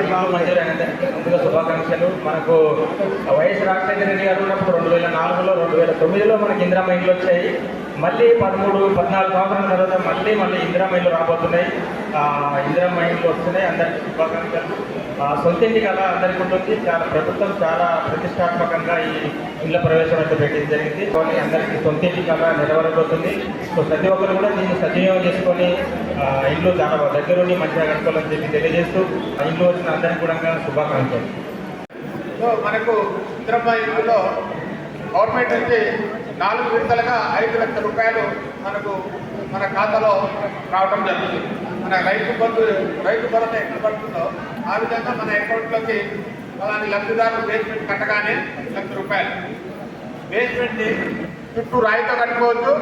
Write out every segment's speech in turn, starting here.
ఇల్లు మంజూరైనది ముందుగా శుభాకాంక్షలు. మనకు వైఎస్ రాజశేఖర రెడ్డి గారు ఉన్నప్పుడు రెండు వేల నాలుగులో రెండు వేల తొమ్మిదిలో మనకి ఇందిరామ ఇల్లు వచ్చాయి. మళ్ళీ పదమూడు పద్నాలుగు సంవత్సరాల తర్వాత మళ్ళీ మళ్ళీ ఇందిరామ ఇల్లు రాబోతున్నాయి. ఆ, ఇందిరామ ఇల్లు వస్తున్నాయి. అందరికీ శుభాకాంక్షలు. సొంత ఇంటికి కళ అందరికీ ఉంటుంది. చాలా ప్రభుత్వం చాలా ప్రతిష్టాత్మకంగా ఈ ఇళ్ళ ప్రవేశం అయితే పెట్టింది జరిగింది. కానీ అందరికీ సొంతింటి కళ నెరవేరబోతుంది సో ప్రతి ఒక్కరు కూడా దీన్ని సద్వినియోగం చేసుకొని ఇల్లు చాలా దగ్గరుండి మంచిగా కట్టుకోవాలని చెప్పి తెలియజేస్తూ ఇంట్లో ఇల్లు వచ్చిన అందరికీ కూడా శుభాకాంక్షలు. సో మనకు ఇంద్రమ్మ ఇందులో గవర్నమెంట్ నుంచి నాలుగు విడతలుగా ఐదు లక్షల రూపాయలు మనకు మన ఖాతాలో రావడం జరుగుతుంది. మన రైతు బంధు రైతు భరోసా ఎక్కడ పడుతుందో ఆ విధంగా మన అకౌంట్లోకి అలాంటి లబ్ధిదారులు బేస్మెంట్ కట్టగానే లక్ష రూపాయలు. బేస్మెంట్ని చుట్టూ రాయితో కట్టుకోవచ్చు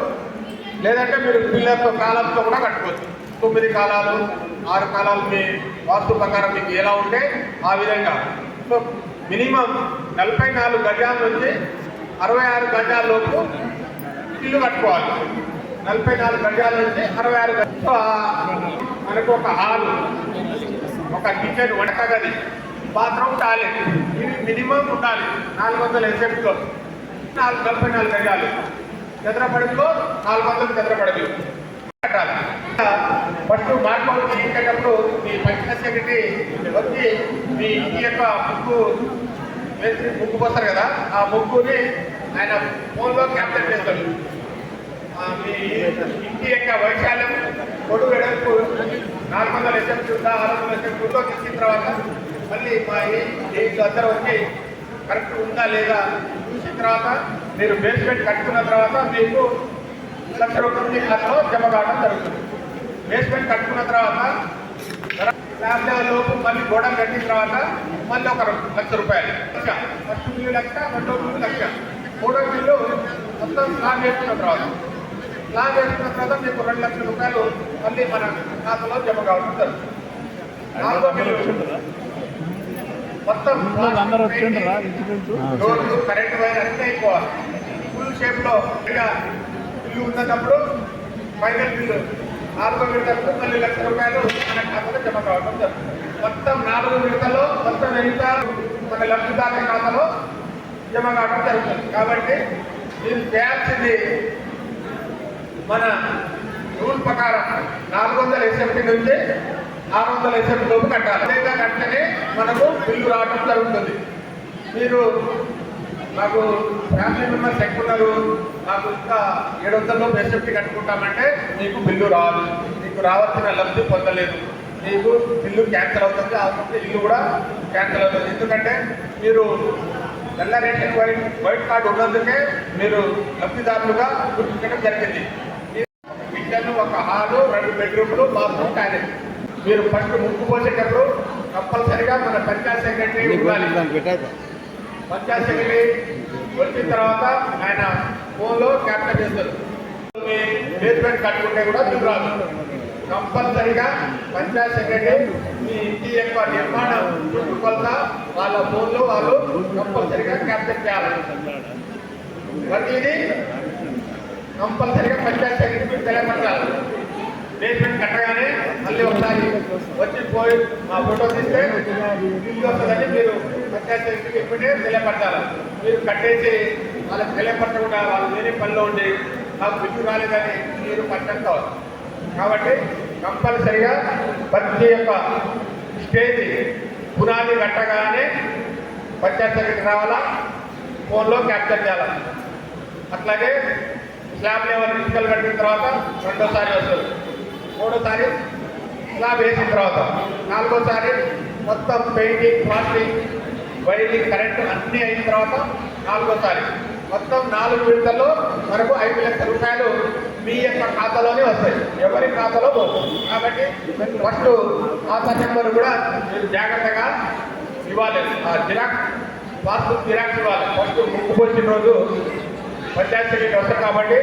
లేదంటే మీరు పిల్లర్తో కాలంతో కూడా కట్టుకోవచ్చు. తొమ్మిది కాలాలు ఆరు కాలాలు మీ వాస్తు ప్రకారం మీకు ఎలా ఉంటే ఆ విధంగా. సో మినిమం నలభై నాలుగు గజాల నుంచి అరవై ఆరు గజాల లోపు ఇల్లు కట్టుకోవాలి. నలభై నాలుగు గజాల నుంచి అరవై ఆరు గజాలు ఆ మనకు ఒక హాలు ఒక కిచెన్ వంటగది బాత్రూమ్ టాయిలెట్. ఇవి మినిమం ఉండాలి. నాలుగు వందల ఎసెప్ట్లో నాలుగు నలభై నాలుగు గజాలు. చదరపడిలో నాలుగు వందలు చదరపడదు. కట్టాలి. ఫస్ట్ మార్పులు చేయించేటప్పుడు మీ పంచాయత్ సెక్రటరీ వచ్చి మీ ఇంటి యొక్క ముగ్గు వేసి ముగ్గు పోస్తారు కదా ఆ ముగ్గుని ఆయన ఫోన్లో క్యాప్చర్ చేస్తారు. మీ ఇంటి యొక్క వైశాల్యం పొడుగు వెడల్పు నాలుగు వందల ఎస్ఎంసీ ఉందా ఆరు వందల ఎస్ఎంసీ ఉందో తెచ్చిన తర్వాత మళ్ళీ మా ఇంట్లో అందరూ వచ్చి కరెక్ట్ ఉందా లేదా? చూసిన తర్వాత మీరు బేస్మెంట్ కట్టుకున్న తర్వాత మీకు లక్ష రూపాయలు మీ ఖాతాలో జమ కావడం జరుగుతుంది. బేస్మెంట్ కట్టుకున్న తర్వాత స్లాబ్ లెవెల్ లోపు మళ్ళీ గోడ కట్టిన తర్వాత మళ్ళీ ఒక లక్ష రూపాయలు. లక్ష. ఫస్ట్ బిల్లు లక్ష రెండో బిల్లు లక్ష. మూడో బిల్లు మొత్తం స్లాబ్ వేసుకున్న తర్వాత. స్లాబ్ వేసుకున్న తర్వాత మీకు రెండు లక్షల రూపాయలు మళ్ళీ మన ఖాతాలో జమ కావడం జరుగుతుంది. నాలుగో బిల్లు. మొత్తం రోడ్లు కరెంట్ వైర్ అన్నీ అయిపోవాలి. ఫుల్ షేప్లో ఇంకా ఇల్లు ఉన్నప్పుడు ఫైనల్ బిల్లు. నాలుగో విడతలకు మళ్ళీ లక్ష రూపాయలు మన ఖాతాలో జమ కావడం జరుగుతుంది. మొత్తం నాలుగు విడతలో మొత్తం ఎంత మన లబ్ధిదారుల ఖాతాలో జమ కావడం జరుగుతుంది. కాబట్టి మీరు చేయాల్సింది మన రూల్ ప్రకారం నాలుగు వందల ఎస్ఎంపీ నుంచి ఆరు వందల ఎస్ఎంపీ లోపు కట్టాలి. అదేగా కట్టనే మనకు బిల్లు రావడం జరుగుతుంది. మీరు నాకు ఫ్యామిలీ మెంబర్స్ ఎక్కువ ఉన్నారు నాకు ఇంకా ఏడు వందల లోపు ఎస్ఎంపీ కట్టుకుంటామంటే మీకు బిల్లు రావాలి మీకు రావాల్సిన లబ్ధి పొందలేదు. మీకు బిల్లు క్యాన్సిల్ అవుతుంది. అవుతుంది ఇల్లు కూడా క్యాన్సిల్ అవుతుంది. ఎందుకంటే మీరు తెల్ల రేషన్ వైట్ వైట్ కార్డు ఉన్నందుకే మీరు లబ్ధిదారులుగా గుర్తించడం జరిగింది. కిచెన్ ఒక హాలు రెండు బెడ్రూమ్లు బాత్రూమ్ టాయిలెట్. మీరు ఫస్ట్ ముక్కు పోసేటప్పుడు కంపల్సరిగా మన పంచాయత్ సెక్రటరీ ఉండాలి. పంచాయత్ సెక్రటరీ వచ్చిన తర్వాత ఆయన ఫోన్లో క్యాప్చర్ చేస్తారు. మీ బేస్మెంట్ కట్టుకుంటే కూడా చూడాలి కంపల్సరిగా పంచాయత్ సెక్రటరీ మీ ఇంటి యొక్క నిర్మాణం చుట్టుకొలత వాళ్ళ ఫోన్లో వాళ్ళు కంపల్సరిగా క్యాప్చర్ చేయాలి. ప్రతిదీ కంపల్సరిగా పంచాయత్ సెక్రటరీ తెలియపరచాలి. బేస్మెంట్ కట్టగానే మళ్ళీ ఒకసారి వచ్చి పోయి మా ఫోటో తీస్తే బిల్లు వస్తుందని మీరు పంచాయత్ సెక్రటరీకి ఇప్పుడే తెలియపరచాలి మీరు కట్టేసి వాళ్ళకి తెలియపరచకుండా వాళ్ళు వేరే పనిలో ఉండి నాకు బిల్లు రాలేదని మీరు పట్టం కావాలి కాబట్టి కంపల్సరిగా ప్రతి యొక్క స్టేజ్ పునాది కట్టగానే పంచాయత్ రావాలా? ఫోన్లో క్యాప్చర్ చేయాలి? అట్లాగే స్లాబ్ లెవెల్ ఫిజికల్ కట్టిన తర్వాత రెండోసారి వస్తుంది. మూడో తారీఖు స్లాబ్ వేసిన తర్వాత నాలుగోసారి మొత్తం పెయింటింగ్ ప్లాస్టింగ్ వైరింగ్ కరెంట్ అన్నీ అయిన తర్వాత నాలుగోసారి మొత్తం నాలుగు విడతల్లో మనకు ఐదు లక్షల రూపాయలు మీ యొక్క ఖాతాలోనే వస్తాయి. ఎవరి ఖాతాలో పోతుంది కాబట్టి ఫస్ట్ ఖాతా నెంబర్ కూడా మీరు జాగ్రత్తగా ఇవ్వాలి. ఆ జిరాక్స్ పాస్బుక్ జిరాక్స్ ఇవ్వాలి. ఫస్ట్ ముక్కు వచ్చిన రోజు పంచాయత్ సెక్రటరీ వస్తారు కాబట్టి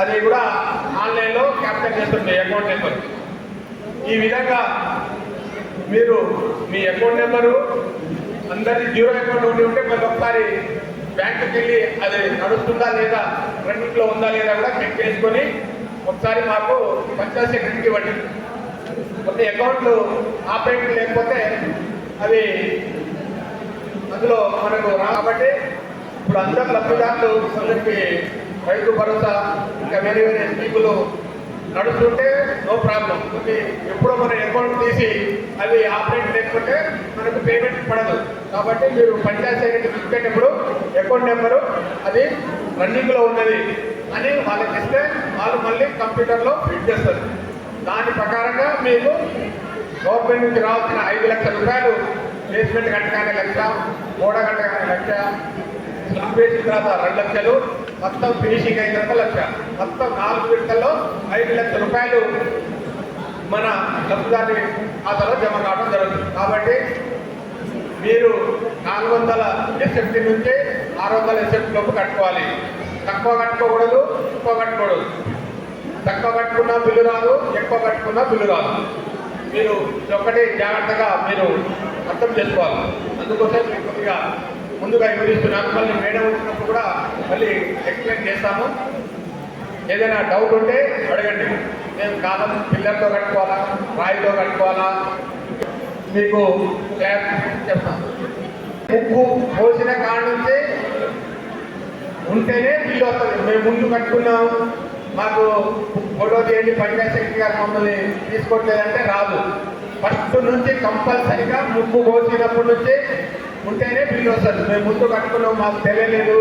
అది కూడా ఆన్లైన్లో క్యాప్చర్ చేస్తుంది అకౌంట్ నెంబర్ ఈ విధంగా మీరు మీ అకౌంట్ నెంబరు అందరి జీరో అకౌంట్ ఉండి ఉంటే మళ్ళీ ఒకసారి బ్యాంకుకి వెళ్ళి అది నడుస్తుందా లేదా రెండింటిలో ఉందా లేదా కూడా చెక్ చేసుకొని ఒకసారి మాకు పంచాయత్ సెక్రటరీకి ఇవ్వండి. కొన్ని అకౌంట్లు ఆపరేట్ లేకపోతే అవి అందులో మనకు రాబట్టి కాబట్టి ఇప్పుడు అందరు లబ్ధిదారులు అందరికి రైతు భరోసా ఇంకా వేరే వేరే స్కీములు నడుస్తుంటే నో ప్రాబ్లం. ఇది ఎప్పుడో మన అకౌంట్ తీసి అది ఆపరేట్ లేకుంటే మనకు పేమెంట్ పడదు. కాబట్టి మీరు పంచాయతీ సెక్రటరీ ఇచ్చేటప్పుడు అకౌంట్ నెంబరు అది రన్నింగ్లో ఉన్నది అని వాళ్ళకి ఇస్తే వాళ్ళు మళ్ళీ కంప్యూటర్లో ఫిట్ చేస్తారు. దాని ప్రకారంగా మీకు గవర్నమెంట్ నుంచి రావాల్సిన ఐదు లక్షల రూపాయలు ప్లేస్మెంట్ గంట కానీ లక్ష గంట కాని లక్ష స్లాబ్ వేసిన తర్వాత రెండు లక్షలు మొత్తం ఫినిషింగ్ అయిన తర్వాత లక్ష. మొత్తం నాలుగు విడతల్లో ఐదు లక్షల రూపాయలు మన లబ్ధిదారి ఖాతాలో జమ కావడం జరుగుతుంది. కాబట్టి మీరు నాలుగు వందల ఎస్ఎఫ్టీ నుంచి ఆరు వందల ఎస్ఎఫ్టీ లోపు కట్టుకోవాలి. తక్కువ కట్టుకోకూడదు ఎక్కువ కట్టుకోకూడదు. తక్కువ కట్టుకున్నా బిల్లు రాదు ఎక్కువ కట్టుకున్నా బిల్లు రాదు. మీరు ఒక్కటి జాగ్రత్తగా మీరు అర్థం చేసుకోవాలి. అందుకోసం కొద్దిగా ముందుగా వివరిస్తున్నాను మళ్ళీ మేడం వచ్చినప్పుడు కూడా మళ్ళీ ఎక్స్ప్లెయిన్ చేస్తాము. ఏదైనా డౌట్ ఉంటే అడగండి. మేము కాలం పిల్లర్తో కట్టుకోవాలా? రాయితో కట్టుకోవాలా? మీకు క్లాస్ చెప్తాను ముక్కు పోసిన కాడ నుంచే ఉంటేనే బిల్లు వస్తుంది. మేము ముందు కట్టుకున్నాం. మాకు ఫోటో తీయండి పంచాయత్ సెక్రటరీ గారు మమ్మల్ని తీసుకోవట్లేదంటే రాదు. ఫస్ట్ నుంచి కంపల్సరీగా ముక్కు పోసినప్పటి నుంచి ఉంటేనే బిల్లు వస్తుంది. మేము ముందు కట్టుకున్నాం మాకు తెలియలేదు.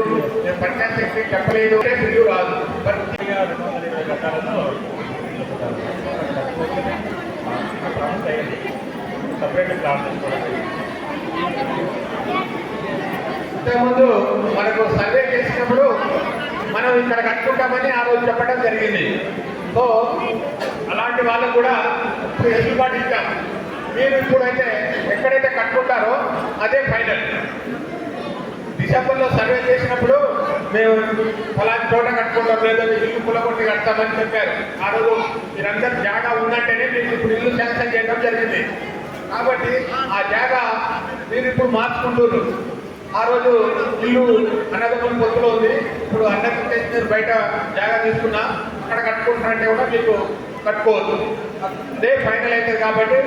మేము పంచాయత్ సెక్రటరీ చెప్పలేదు. అంటే బిల్లు రాదు. సపరేట్ ఇంతకుముందు మనకు సర్వే చేసినప్పుడు మనం ఇక్కడ కట్టుకుంటామని ఆ రోజు చెప్పడం జరిగింది. సో అలాంటి వాళ్ళకు కూడా వెసులుబాటు ఇచ్చాం. మీరు ఇప్పుడైతే ఎక్కడైతే కట్టుకుంటారో అదే ఫైనల్. డిసెంబర్లో సర్వే చేసినప్పుడు మేము ఫలాని చోట కట్టుకుంటాం లేదా ఇల్లు కులగొట్టి కడతామని చెప్పారు. ఆ రోజు మీరందరూ జాగా ఉన్నట్టేనే మీకు ఇప్పుడు ఇల్లు శాంక్షన్ చేయడం జరిగింది. కాబట్టి ఆ జాగా మీరు ఇప్పుడు మార్చుకుంటున్నారు. ఆ రోజు ఇల్లు అన్నదమ్ముల పొత్తులో ఉంది. ఇప్పుడు అన్నదం మీరు బయట జాగా తీసుకున్నా అక్కడ కట్టుకుంటారంటే కూడా మీకు కట్టుకోవద్దు. అదే ఫైనల్ అవుతుంది కాబట్టి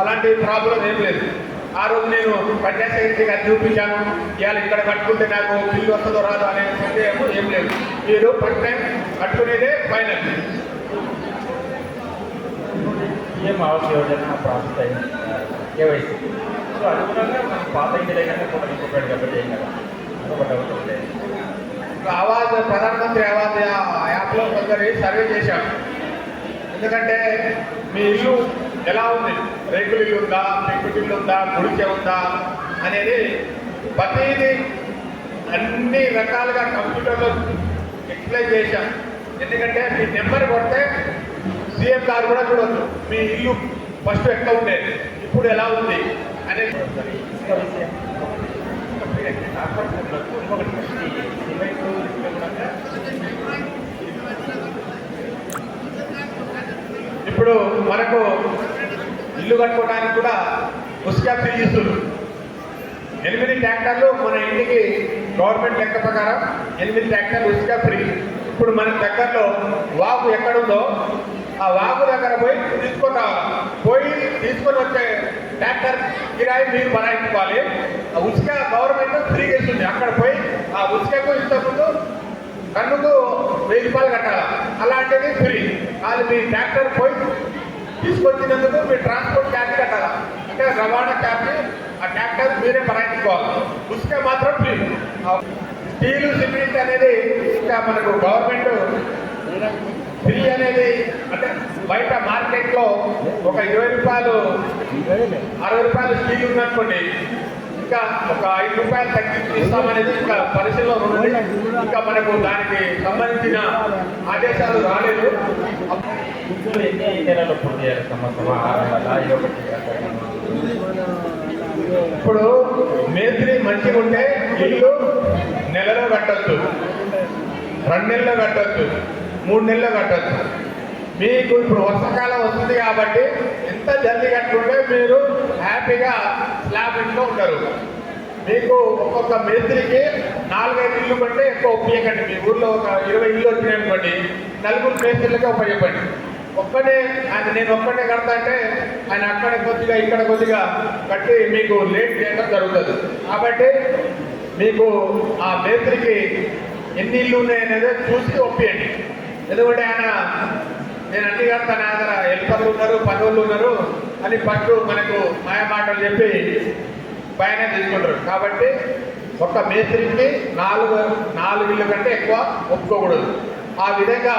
అలాంటి ప్రాబ్లం ఏం లేదు. ఆ రోజు నేను పంచాయత్ సెక్రటరీ గారు చూపించాను. ఇవాళ ఇక్కడ కట్టుకుంటే నాకు బిల్లు వస్తుందో రాదో అనే సందేహం ఏం లేదు. మీరు ఫస్ట్ టైం కట్టుకునేదే ఫైనల్ ఆవాస్ యోజన ప్రాసెస్ అయింది కేవైసీ. సో అనుగుణంగా మనం పాత ఇంటి దగ్గర కూడా ఇంకొకటి కాబట్టి ఏం కదా. అదొక డౌట్ ఉండే ఆవాజ్ ప్రధానమంత్రి ఆవాజ్ యాప్లో కొందరు సర్వే చేశాం ఎందుకంటే మీ ఇల్లు ఎలా ఉంది రేకులు ఇల్లు ఉందా పెంకుటి ఇల్లు ఉందా గుడిచె ఉందా అనేది ప్రతిదీ అన్ని రకాలుగా కంప్యూటర్లో ఎక్స్ప్లెయిన్ చేశాం ఎందుకంటే మీ నెంబర్ కొడితే సీఎం గారు కూడా చూడొచ్చు మీ ఇల్లు ఫస్ట్ ఎక్కడ ఉండేది ఇప్పుడు ఎలా ఉంది అనేది విషయం ఇంకొకటి సిమెంట్ కూడా ఇప్పుడు మనకు ఇల్లు కట్టుకోవడానికి కూడా ఉస్కా ఫ్రీ ఇస్తున్నారు. ఎనిమిది ట్రాక్టర్లు మన ఇంటికి గవర్నమెంట్ లెక్క ప్రకారం ఎనిమిది ట్రాక్టర్లు ఉస్కా ఫ్రీ ఇప్పుడు మన దగ్గరలో వాగు ఎక్కడుందో ఆ వాగు దగ్గర పోయి తీసుకొని పోయి తీసుకొని వచ్చే ట్రాక్టర్ కిరాయి మీరు బనాయించుకోవాలి ఆ ఉసుక గవర్నమెంట్ ఫ్రీ చేస్తుంది అక్కడ పోయి ఆ ఉసుకకు ఇంతకుముందు కన్నుకు వెయ్యి రూపాయలు కట్టాలి? అలాంటిది ఫ్రీ. అది మీ ట్రాక్టర్ పోయి తీసుకొచ్చినందుకు మీ ట్రాన్స్పోర్ట్ ఛార్జ్ కట్టాలి? అంటే రవాణా ఛార్జ్ ఆ ట్రాక్టర్ మీరే పరాయించుకోవాలి. ఉసుక మాత్రం ఫ్రీ. స్టీలు సిమెంట్ అనేది ఇంకా మనకు గవర్నమెంట్ ఫ్రీ అనేది అంటే బయట మార్కెట్లో ఒక ఇరవై రూపాయలు అరవై రూపాయలు స్టీల్ ఉందనుకోండి ఇంకా ఒక ఐదు రూపాయలు తగ్గించి ఇస్తామనేది ఇంకా పరిశీలన ఇంకా మనకు దానికి సంబంధించిన ఆదేశాలు రాలేదు. ఇప్పుడు ఎన్ని నెలలు పూర్తి చేయాలి ఇప్పుడు మేస్త్రి మంచిగా ఉంటే ఇల్లు నెలలో కట్టొచ్చు రెండు నెలల్లో కట్టద్దు. మూడు నెలల్లో కట్టొచ్చు మీకు ఇప్పుడు వర్షాకాలం వస్తుంది కాబట్టి ఎంత జల్దీ కట్టుకుంటే మీరు హ్యాపీగా స్లాబ్ ఇంట్లో ఉంటారు. మీకు ఒక్కొక్క మేస్త్రికి నాలుగైదు ఇల్లు కంటే ఎక్కువ ఉపయోగండి మీ ఊర్లో ఒక ఇరవై ఇల్లు వచ్చినాయనుకోండి నలుగురు మేస్త్రులకే ఉపయోగపడి ఒక్కడే ఆయన నేను ఒక్కడే కడతా అంటే ఆయన అక్కడ కొద్దిగా ఇక్కడ కొద్దిగా కట్టి మీకు లేట్ చేయడం జరుగుతుంది. కాబట్టి మీకు ఆ మేస్త్రికి ఎన్ని ఇల్లు ఉన్నాయనేది చూసి ఒప్పియండి. ఎందుకంటే ఆయన నేను అన్ని కడతాను ఆయన దగ్గర. హెల్పర్లు ఉన్నారు పనులు ఉన్నారు. అని పట్టు మనకు మాయ మాటలు చెప్పి పైన తీసుకుంటారు. కాబట్టి ఒక మేస్త్రికి నాలుగు నాలుగు ఇల్లు కంటే ఎక్కువ ఒప్పుకోకూడదు. ఆ విధంగా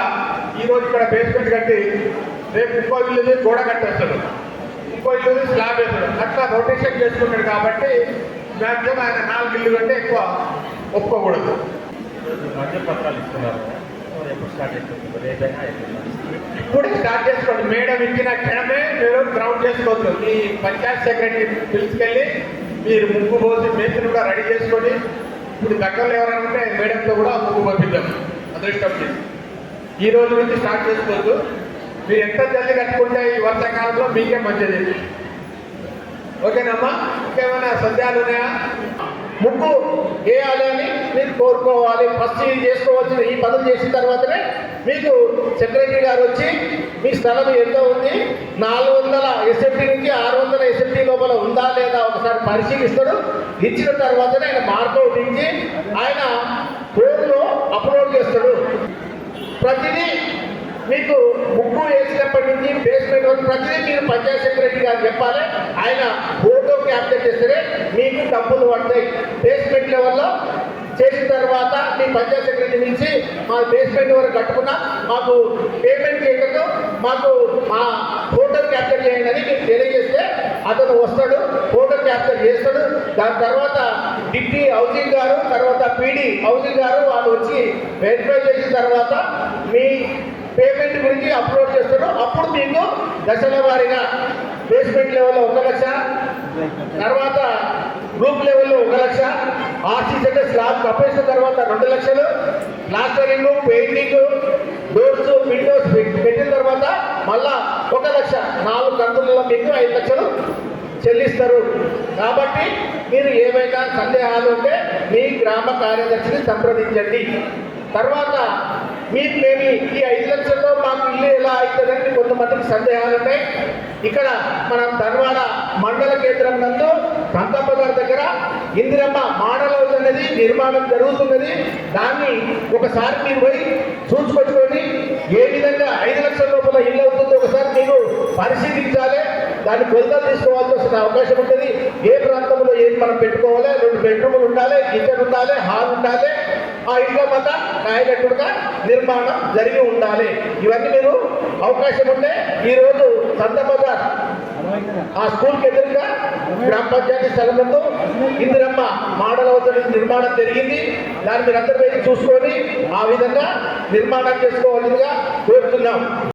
ఈరోజు ఇక్కడ బేస్మెంట్ కట్టి రేపు ఇంకో ఇల్లుది గోడ కట్టేస్తాడు. ఇంకో ఇల్లుది స్లాబ్ వేస్తాడు. అట్లా రొటేషన్ చేసుకుంటాడు కాబట్టి మ్యాక్సిమం ఆయన నాలుగు ఇల్లు కంటే ఎక్కువ ఒప్పుకోకూడదు. మధ్య పత్రాలు ఇస్తున్నారు. ఎప్పుడు స్టార్ట్ చేస్తున్నారు రేపైనా ఇప్పుడు స్టార్ట్ చేసుకోండి. మేడం ఇచ్చిన క్షణమే మీరు గ్రౌండ్ చేసుకోవచ్చు. మీ పంచాయత్ సెక్రటరీ పిలుచుకెళ్ళి మీరు ముగ్గు పోసి మేస్త్రి కూడా రెడీ చేసుకొని ఇప్పుడు దగ్గరలో ఎవరనుకుంటే మేడంతో కూడా ముగ్గు పంపిద్దాం. అదృష్టం చేసి. ఈ రోజు నుంచి స్టార్ట్ చేసుకోవచ్చు మీరు ఎంత జల్దీ కట్టుకుంటే ఈ వర్షాకాలంలో మీకే మంచిది. ఓకేనమ్మా? ఇంకేమైనా సందేహాలు ఉన్నాయా? ముగ్గు వేయాలి అని మీరు కోరుకోవాలి. ఫస్ట్ ఇది చేసుకోవాల్సిన ఈ పనులు చేసిన తర్వాతనే మీకు సెక్రటరీ గారు వచ్చి మీ స్థలం ఎంత ఉంది. నాలుగు వందల ఎస్ఎఫ్టీ నుంచి ఆరు వందల ఎస్ఎఫ్టీ లోపల ఉందా లేదా ఒకసారి పరిశీలిస్తాడు ఇచ్చిన తర్వాతనే ఆయన మార్కౌట్ ఇచ్చి ఆయన ఫోన్లో అప్లోడ్ చేస్తాడు. ప్రతిదీ మీకు ముగ్గు వేసినప్పటి నుంచి బేస్మెంట్ వరకు ప్రతిదీ మీరు పంచాయత్ సెక్రటరీ గారు చెప్పాలి. ఆయన ఫోటో క్యాప్చర్ చేస్తే మీకు డబ్బులు పడతాయి. చేసిన తర్వాత మీ పంచాయత్ సెక్రటరీ నుంచి మా బేస్మెంట్ వరకు కట్టుకున్నా మాకు పేమెంట్ చేయటం మాకు మా ఫోటో క్యాప్చర్ చేయండి అని మీకు తెలియజేస్తే అతను వస్తాడు ఫోటో క్యాప్చర్ చేస్తాడు. దాని తర్వాత డిప్టీ హౌసింగ్ గారు తర్వాత పీడీ హౌసింగ్ గారు వాళ్ళు వచ్చి వెరిఫై చేసిన తర్వాత మీ పేమెంట్ గురించి అప్లోడ్ చేస్తారు. అప్పుడు మీకు దశల వారీగా బేస్మెంట్ లెవెల్లో ఒక లక్ష తర్వాత గ్రూప్ లెవెల్లో ఒక లక్ష ఆర్సీ సెంటర్ స్లాబ్ కప్పేసిన తర్వాత రెండు లక్షలు ప్లాస్టరింగ్ పెయింటింగ్ డోర్స్ విండోస్ పెట్టిన తర్వాత మళ్ళా ఒక లక్ష నాలుగు కంతులలో మీకు ఐదు లక్షలు చెల్లిస్తారు. కాబట్టి మీరు ఏమైనా సందేహాలు ఉంటే మీ గ్రామ కార్యదర్శిని సంప్రదించండి. తర్వాత మీకు మేము ఈ ఐదు లక్షల్లో మాకు ఇల్లు ఎలా అవుతుందని కొంతమందికి సందేహాలు ఉన్నాయి ఇక్కడ మనం ధర్వాడ మండల కేంద్రం నందు కంకప్ప గారి దగ్గర ఇందిరమ్మ మోడల్ హౌస్ అనేది నిర్మాణం జరుగుతున్నది. దాన్ని ఒకసారి మీరు పోయి చూసుకొచ్చుకొని ఏ విధంగా ఐదు లక్షల లోపల ఇల్లు అవుతుందో ఒకసారి మీరు పరిశీలించాలి. దాన్ని కొలతలు తీసుకోవాల్సి వస్తున్న అవకాశం ఉంటుంది. ఏ ప్రాంతంలో ఏది మనం పెట్టుకోవాలి రెండు బెడ్రూములు ఉండాలి కిచెన్ ఉండాలి హాల్ ఉండాలి. ఆ ఇంకో మత కాయగట్టుగా నిర్మాణం జరిగి ఉండాలి. ఇవన్నీ మీరు అవకాశం ఉంటే ఈరోజు సంత ఆ స్కూల్కి ఎదురుగా గ్రామ పంచాయతీ స్థలంలో ఇందిరమ్మ మోడల్ అవుతున్న నిర్మాణం జరిగింది. దాన్ని మీరు అందరూ చూసుకొని ఆ విధంగా నిర్మాణం చేసుకోవాలిగా కోరుతున్నాం.